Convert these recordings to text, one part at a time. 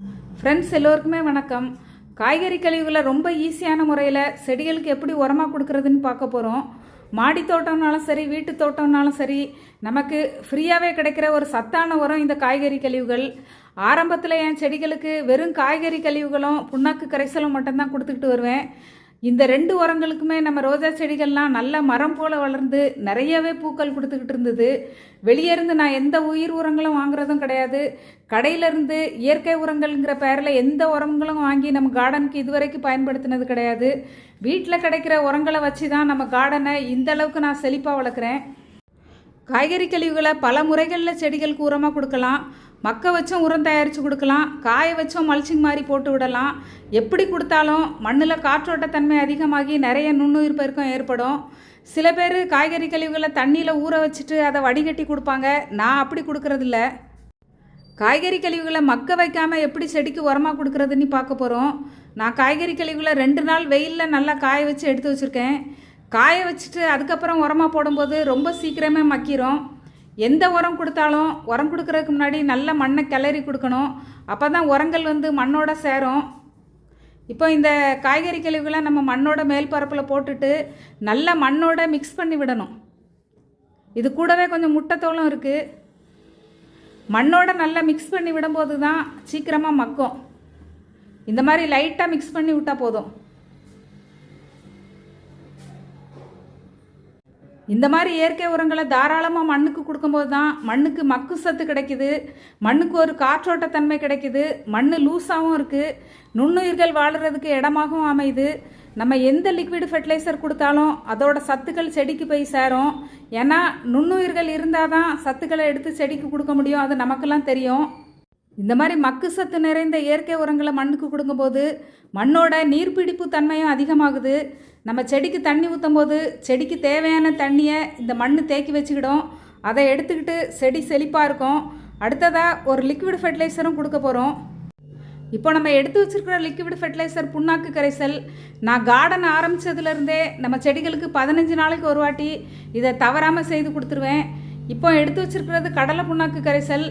Friends எல்லோருக்குமே வணக்கம். காய்கறி கழிவுகளை ரொம்ப ஈஸியான முறையில் செடிகளுக்கு எப்படி உரமாக கொடுக்கறதுன்னு பார்க்க போகிறோம் மாடி தோட்டம்னாலும் சரி வீட்டு தோட்டம்னாலும் சரி நமக்கு ஃப்ரீயாகவே கிடைக்கிற ஒரு சத்தான உரம் இந்த காய்கறி கழிவுகள். ஆரம்பத்தில் என் செடிகளுக்கு வெறும் காய்கறி கழிவுகளும் புண்ணாக்கு கரைசலும் மட்டும்தான் கொடுத்துக்கிட்டு வருவேன். இந்த ரெண்டு உரங்களுக்குமே நம்ம ரோஜா செடிகள்லாம் நல்ல மரம் போல் வளர்ந்து நிறையவே பூக்கள் கொடுத்துக்கிட்டு இருந்தது. வெளியே இருந்து நான் எந்த உயிர் உரங்களும் வாங்குறதும் கிடையாது. கடையிலேருந்து இயற்கை உரங்கள்ங்கிற பேரில் எந்த உரங்களும் வாங்கி நம்ம கார்டனுக்கு இதுவரைக்கும் பயன்படுத்தினது கிடையாது. வீட்டில் கிடைக்கிற உரங்களை வச்சு தான் நம்ம கார்டனை இந்த அளவுக்கு நான் செழிப்பாக வளர்க்குறேன். காய்கறி கழிவுகளை பல முறைகளில் செடிகளுக்கு உரமாக கொடுக்கலாம். மக்க வச்சும் உரம் தயாரித்து கொடுக்கலாம் காய வச்சும் மல்ச்சிங் மாதிரி போட்டு விடலாம். எப்படி கொடுத்தாலும் மண்ணில் காற்றோட்டத்தன்மை அதிகமாகி நிறைய நுண்ணுயிர் பெருக்கம் ஏற்படும். சில பேர் காய்கறி கழிவுகளை தண்ணியில் ஊற வச்சுட்டு அதை வடிகட்டி கொடுப்பாங்க. நான் அப்படி கொடுக்கறதில்ல. காய்கறி கழிவுகளை மக்க வைக்காமல் எப்படி செடிக்கு உரமாக கொடுக்குறதுன்னு பார்க்க போகிறோம் நான் காய்கறி கழிவுகளை ரெண்டு நாள் வெயிலில் நல்லா காய வச்சு எடுத்து வச்சுருக்கேன். காய வச்சுட்டு அதுக்கப்புறம் உரமாக போடும்போது ரொம்ப சீக்கிரமே மக்கிரும். எந்த உரம் கொடுத்தாலும் உரம் கொடுக்குறதுக்கு முன்னாடி நல்ல மண்ணை கிளறி கொடுக்கணும். அப்போ தான் உரங்கள் வந்து மண்ணோட சேரும். இப்போ இந்த காய்கறி கழிவுகளை நம்ம மண்ணோட மேல் பரப்பில் போட்டுட்டு நல்லா மண்ணோட மிக்ஸ் பண்ணி விடணும். இது கூடவே கொஞ்சம் முட்டைத்தோலும் இருக்குது மண்ணோட நல்லா மிக்ஸ் பண்ணி விடும்போது தான் சீக்கிரமாக மக்கும். இந்த மாதிரி லைட்டாக மிக்ஸ் பண்ணி விட்டால் போதும். இந்த மாதிரி இயற்கை உரங்களை தாராளமாக மண்ணுக்கு கொடுக்கும்போது தான் மண்ணுக்கு மக்கு சத்து கிடைக்குது மண்ணுக்கு ஒரு காற்றோட்டத்தன்மை கிடைக்குது மண் லூஸாகவும் இருக்குது நுண்ணுயிர்கள் வாழுறதுக்கு இடமாகவும் அமையுது. நம்ம எந்த லிக்விட் ஃபெர்டிலைசர் கொடுத்தாலும் அதோட சத்துக்கள் செடிக்கு போய் சேரும். ஏன்னா நுண்ணுயிர்கள் இருந்தால் தான் சத்துக்களை எடுத்து செடிக்கு கொடுக்க முடியும். அது நமக்கெல்லாம் தெரியும். இந்த மாதிரி மக்கு சத்து நிறைந்த இயற்கை உரங்களை மண்ணுக்கு கொடுக்கும்போது மண்ணோட நீர்பிடிப்பு தன்மையும் அதிகமாகுது. நம்ம செடிக்கு தண்ணி ஊற்றும் போது செடிக்கு தேவையான தண்ணியை இந்த மண் தேக்கி வச்சுக்கிடும். அதை எடுத்துக்கிட்டு செடி செழிப்பாக இருக்கும். அடுத்ததாக ஒரு லிக்விட் ஃபெர்டிலைசரும் கொடுக்க போகிறோம் இப்போ நம்ம எடுத்து வச்சிருக்கிற லிக்விட் ஃபெர்டிலைசர் புண்ணாக்கு கரைசல். நான் கார்டன் ஆரம்பித்ததுலேருந்தே நம்ம செடிகளுக்கு பதினஞ்சு நாளைக்கு ஒரு வாட்டி இதை தவறாமல் செய்து கொடுத்துருவேன். இப்போ எடுத்து வச்சிருக்கிறது கடலை புண்ணாக்கு கரைசல்.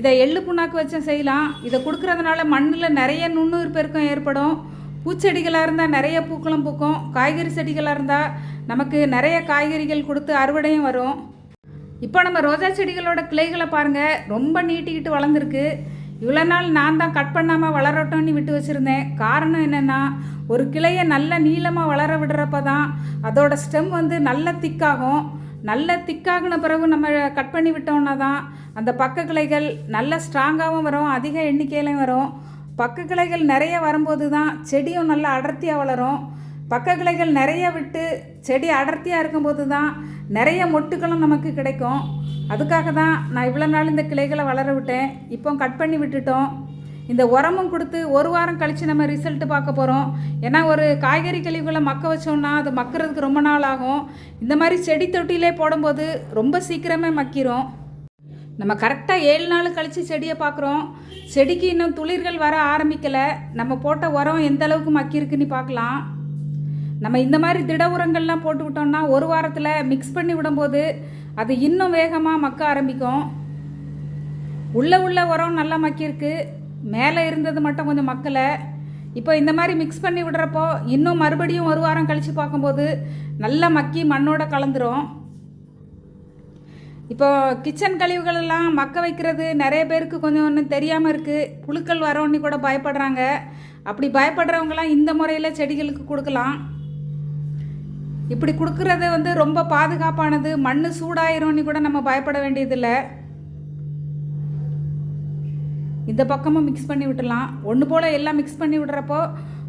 இதை எள்ளு புண்ணாக்கு வச்சும் செய்யலாம். இதை கொடுக்குறதுனால மண்ணில் நிறைய நுண்ணுயிர் பெருக்கம் ஏற்படும். பூச்செடிகளாக இருந்தால் நிறைய பூக்களும் பூக்கும். காய்கறி செடிகளாக இருந்தால் நமக்கு நிறைய காய்கறிகள் கொடுத்து அறுவடையும் வரும். இப்போ நம்ம ரோஜா செடிகளோட கிளைகளை பாருங்கள் ரொம்ப நீட்டிக்கிட்டு வளர்ந்துருக்கு. இவ்வளோ நாள் நான் தான் கட் பண்ணாமல் வளரட்டோன்னு விட்டு வச்சுருந்தேன். காரணம் என்னென்னா ஒரு கிளையை நல்ல நீளமாக வளர விடுறப்ப தான் அதோட ஸ்டெம் வந்து நல்ல திக்காகும். நல்ல திக்காகின பிறகு நம்ம கட் பண்ணி விட்டோம்னா தான் அந்த பக்க கிளைகள் நல்ல ஸ்ட்ராங்காகவும் வரும். அதிக எண்ணிக்கையிலையும் வரும். பக்க கிளைகள் நிறைய வரும்போது தான் செடியும் நல்லா அடர்த்தியாக வளரும். பக்க கிளைகள் நிறைய விட்டு செடி அடர்த்தியாக இருக்கும்போது தான் நிறைய மொட்டுகளும் நமக்கு கிடைக்கும். அதுக்காக தான் நான் இவ்வளோ நாள் இந்த கிளைகளை வளர விட்டேன். இப்போ கட் பண்ணி விட்டுட்டோம். இந்த உரமும் கொடுத்து ஒரு வாரம் கழித்து நம்ம ரிசல்ட்டு பார்க்க போகிறோம் ஏன்னா ஒரு காய்கறி கழிவுகளை மக்க வச்சோம்னா அது மக்கிறதுக்கு ரொம்ப நாள் ஆகும். இந்த மாதிரி செடி தொட்டிலே போடும்போது ரொம்ப சீக்கிரமே மக்கிரும். நம்ம கரெக்டாக ஏழு நாள் கழித்து செடியை பார்க்குறோம். செடிக்கு இன்னும் துளிர்கள் வர ஆரம்பிக்கலை. நம்ம போட்ட உரம் எந்த அளவுக்கு மக்கியிருக்குன்னு பார்க்கலாம். நம்ம இந்த மாதிரி திட உரங்கள்லாம் போட்டு விட்டோம்னா ஒரு வாரத்தில் மிக்ஸ் பண்ணி விடும்போது அது இன்னும் வேகமாக மக்க ஆரம்பிக்கும். உள்ளே உள்ள உரம் நல்லா மக்கியிருக்கு. மேலே இருந்தது மட்டும் கொஞ்சம் மக்கலை. இப்போ இந்த மாதிரி மிக்ஸ் பண்ணி விடுறப்போ இன்னும் மறுபடியும் ஒரு வாரம் கழித்து பார்க்கும்போது நல்லா மக்கி மண்ணோட கலந்துரும். இப்போ கிச்சன் கழிவுகளெல்லாம் மக்க வைக்கிறது நிறைய பேருக்கு கொஞ்சம் ஒன்றும் தெரியாமல் இருக்குது புழுக்கள் வரோன்னு கூட பயப்படுறாங்க. அப்படி பயப்படுறவங்களாம் இந்த முறையில் செடிகளுக்கு கொடுக்கலாம். இப்படி கொடுக்கறது வந்து ரொம்ப பாதுகாப்பானது. மண் சூடாயிரும்னு கூட நம்ம பயப்பட வேண்டியதில்லை. இந்த பக்கமும் மிக்ஸ் பண்ணி விட்டுலாம் ஒன்று போல் எல்லாம் மிக்ஸ் பண்ணி விடுறப்போ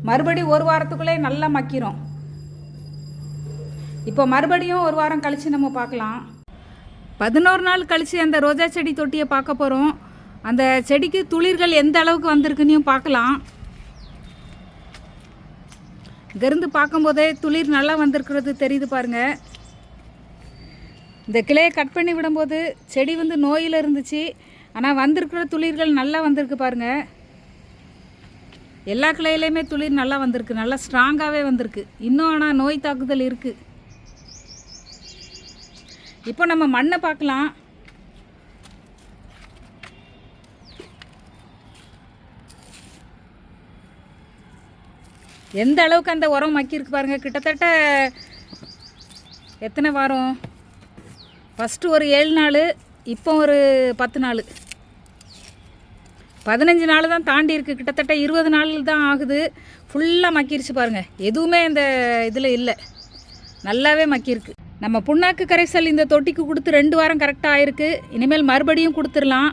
மறுபடியும் ஒரு வாரத்துக்குள்ளே நல்லா மக்கிரும். இப்போ மறுபடியும் ஒரு வாரம் கழித்து நம்ம பார்க்கலாம். பதினோரு நாள் கழித்து அந்த ரோஜா செடி தொட்டியை பார்க்க போகிறோம் அந்த செடிக்கு துளிர்கள் எந்த அளவுக்கு வந்திருக்குன்னு பார்க்கலாம். இங்கேருந்து பார்க்கும்போதே துளிர் நல்லா வந்திருக்கிறது தெரியுது பாருங்கள் இந்த கிளையை கட் பண்ணி விடும்போது செடி வந்து நோயில் இருந்துச்சு. ஆனால் வந்திருக்கிற துளிர்கள் நல்லா வந்திருக்கு பாருங்கள் எல்லா கிளையிலையுமே துளிர் நல்லா வந்திருக்கு. நல்லா ஸ்ட்ராங்காகவே வந்திருக்கு. இன்னும் ஆனால் நோய் தாக்குதல் இருக்குது இப்போ நம்ம மண்ணை பார்க்கலாம். எந்த அளவுக்கு அந்த உரம் மக்கியிருக்கு பாருங்கள் கிட்டத்தட்ட எத்தனை வாரம்? ஃபஸ்ட்டு ஒரு ஏழு நாள் இப்போ ஒரு பத்து நாள். பதினஞ்சு நாள் தான் தாண்டி இருக்குது கிட்டத்தட்ட இருபது நாள் தான் ஆகுது. ஃபுல்லாக மக்கிருச்சு பாருங்கள் எதுவுமே இந்த இதில் இல்லை. நல்லாவே மக்கியிருக்கு. நம்ம புண்ணாக்கு கரைசல் இந்த தொட்டிக்கு கொடுத்து ரெண்டு வாரம் கரெக்டாக ஆயிருக்கு இனிமேல் மறுபடியும் கொடுத்துடலாம்.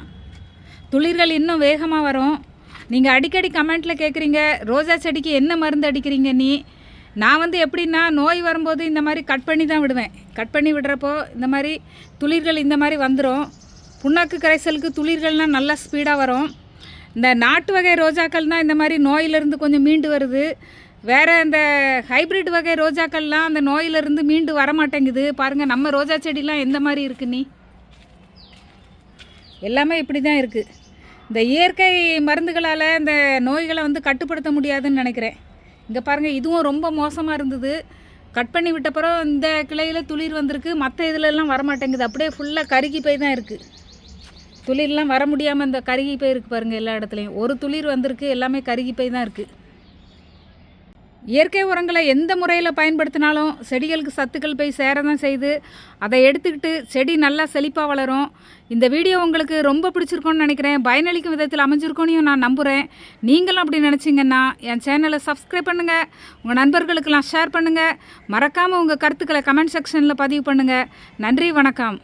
துளிர்கள் இன்னும் வேகமாக வரும். நீங்கள் அடிக்கடி கமெண்ட்டில் கேட்குறீங்க ரோஜா செடிக்கு என்ன மருந்து அடிக்கிறீங்க நீ? நான் வந்து எப்படின்னா நோய் வரும்போது இந்த மாதிரி கட் பண்ணி தான் விடுவேன். கட் பண்ணி விடுறப்போ இந்த மாதிரி துளிர்கள் இந்த மாதிரி வந்துடும் புண்ணாக்கு கரைசலுக்கு துளிர்கள்னால் நல்லா ஸ்பீடாக வரும். இந்த நாட்டு வகை ரோஜாக்கள்னால் இந்த மாதிரி நோயிலிருந்து கொஞ்சம் மீண்டு வருது. வேறு இந்த ஹைப்ரிட் வகை ரோஜாக்கள்லாம் அந்த நோயிலிருந்து மீண்டு வர மாட்டேங்குது பாருங்கள் நம்ம ரோஜா செடிலாம் எந்த மாதிரி இருக்கு நீ? எல்லாமே இப்படி தான் இருக்குது இந்த இயற்கை மருந்துகளால் இந்த நோய்களை வந்து கட்டுப்படுத்த முடியாதுன்னு நினைக்கிறேன். இங்கே பாருங்கள் இதுவும் ரொம்ப மோசமாக இருந்தது. கட் பண்ணி விட்டப்புறம் இந்த கிளையில் துளிர் வந்திருக்கு. மற்ற இதுலலாம் வரமாட்டேங்குது. அப்படியே ஃபுல்லாக கருகி போய் தான் இருக்குது துளிர்லாம் வர முடியாமல் இந்த கருகி போய் இருக்குது பாருங்கள் எல்லா இடத்துலையும். ஒரு துளிர் வந்திருக்கு எல்லாமே கருகி போய் தான் இருக்குது இயற்கை உரங்களை எந்த முறையில் பயன்படுத்தினாலும் செடிகளுக்கு சத்துக்கள் போய் சேர தான் அதை எடுத்துக்கிட்டு செடி நல்லா செழிப்பாக வளரும். இந்த வீடியோ உங்களுக்கு ரொம்ப பிடிச்சிருக்கோன்னு நினைக்கிறேன். பயனளிக்கும் விதத்தில் அமைஞ்சிருக்கோன்னு நான் நம்புகிறேன் நீங்களும் அப்படி நினச்சிங்கன்னா என் சேனலை சப்ஸ்கிரைப் பண்ணுங்கள் உங்கள் நண்பர்களுக்கெல்லாம் ஷேர் பண்ணுங்கள் மறக்காமல் உங்கள் கருத்துக்களை கமெண்ட் செக்ஷனில் பதிவு பண்ணுங்கள் நன்றி வணக்கம்.